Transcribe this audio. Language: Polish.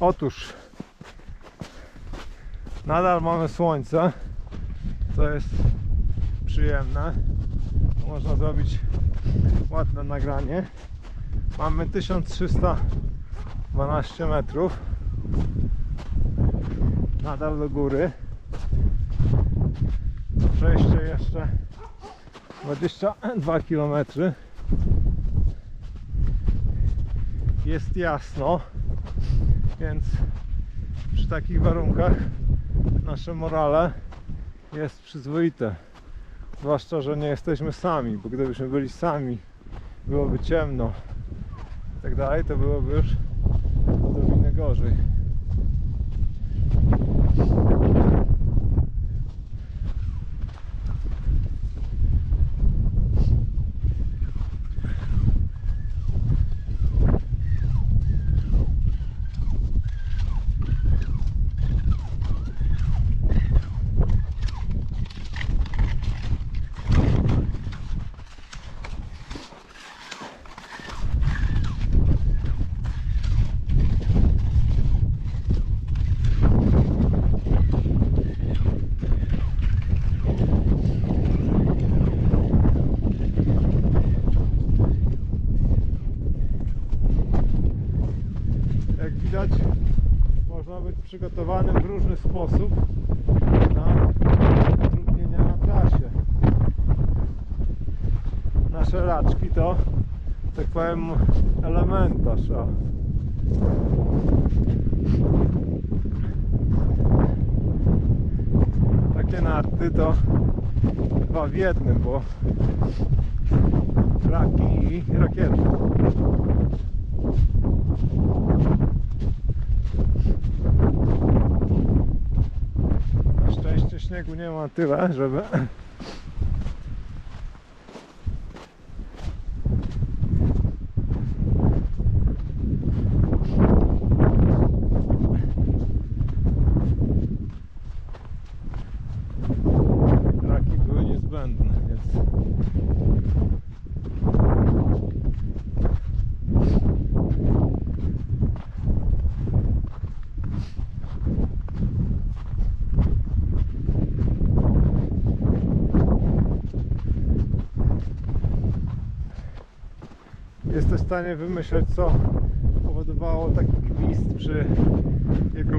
Otóż nadal mamy słońce, co jest przyjemne. Można zrobić ładne nagranie. Mamy 1312 metrów. Nadal do góry. Przejście jeszcze 22 km. Jest jasno, więc przy takich warunkach nasze morale jest przyzwoite. Zwłaszcza, że nie jesteśmy sami, bo gdybyśmy byli sami, byłoby ciemno i tak dalej, to byłoby już odrobinę gorzej. Widać, można być przygotowanym w różny sposób na utrudnienia na trasie. Nasze raczki to, tak powiem, elementarz. O. Takie narty to dwa w jednym, bo raki i rakiety. Na szczęście śniegu nie ma tyle, żeby raki były niezbędne, więc jesteś w stanie wymyśleć, co powodowało taki gwizd przy jego?